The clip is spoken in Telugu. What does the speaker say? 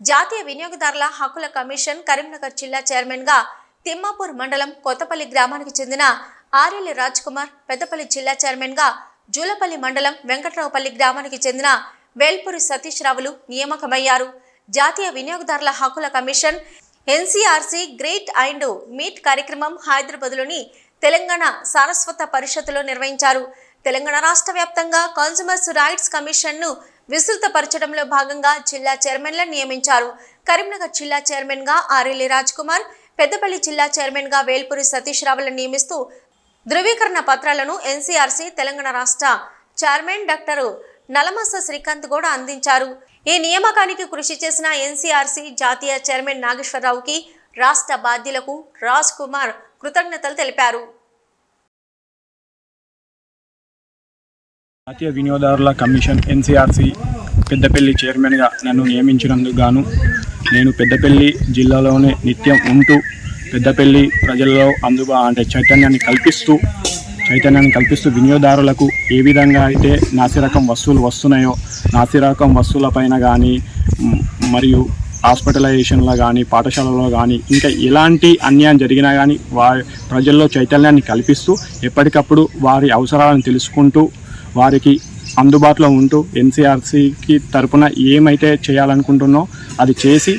జాతీయ వినియోగదారుల హక్కుల కమిషన్ కరీంనగర్ జిల్లా చైర్మన్గా తిమ్మాపూర్ మండలం కొత్తపల్లి గ్రామానికి చెందిన ఆర్యలి రాజ్ కుమార్ పెద్దపల్లి జిల్లా చైర్మన్గా జూలపల్లి మండలం వెంకట్రావుపల్లి గ్రామానికి చెందిన వేల్పూరి సతీష్ రావులు నియామకమయ్యారు. జాతీయ వినియోగదారుల హక్కుల commission NCRC great and meet కార్యక్రమం హైదరాబాద్లోని తెలంగాణ సారస్వత పరిషత్తులో నిర్వహించారు. తెలంగాణ రాష్ట్ర వ్యాప్తంగా కన్స్యూమర్స్ రైట్స్ కమిషన్ను విస్తృతపరచడంలో భాగంగా జిల్లా చైర్మన్లను నియమించారు. కరీంనగర్ జిల్లా చైర్మన్గా ఆర్ఎల్లి రాజ్ కుమార్ పెద్దపల్లి జిల్లా చైర్మన్గా వేల్పూరి సతీష్ రావులను నియమిస్తూ ధృవీకరణ పత్రాలను ఎన్సీఆర్సీ తెలంగాణ రాష్ట్ర చైర్మన్ డాక్టర్ నలమస శ్రీకాంత్ కూడా అందించారు. ఈ నియామకానికి కృషి చేసిన ఎన్సీఆర్సీ జాతీయ చైర్మన్ నాగేశ్వరరావుకి రాష్ట్ర బాధ్యులకు రాజ్ కుమార్ కృతజ్ఞతలు తెలిపారు. జాతీయ వినియోగదారుల కమిషన్ ఎన్సీఆర్సీ పెద్దపల్లి చైర్మన్గా నన్ను నియమించినందుకు గాను నేను పెద్దపల్లి జిల్లాలోనే నిత్యం ఉంటూ పెద్దపల్లి ప్రజల్లో అందుబా అంటే చైతన్యాన్ని కల్పిస్తూ చైతన్యాన్ని కల్పిస్తూ వినియోగదారులకు ఏ విధంగా అయితే నాసిరకం వస్తువులు వస్తున్నాయో నాసిరకం వస్తువులపైన కానీ మరియు హాస్పిటలైజేషన్లో కానీ పాఠశాలలో కానీ ఇంకా ఎలాంటి అన్యాయం జరిగినా కానీ వారి ప్రజల్లో చైతన్యాన్ని కల్పిస్తూ ఎప్పటికప్పుడు వారి అవసరాలను తెలుసుకుంటూ వారికి అందుబాటులో ఉంటూ ఎన్సీఆర్సీకి తరపున ఏమైతే చేయాలనుకుంటున్నో అది చేసి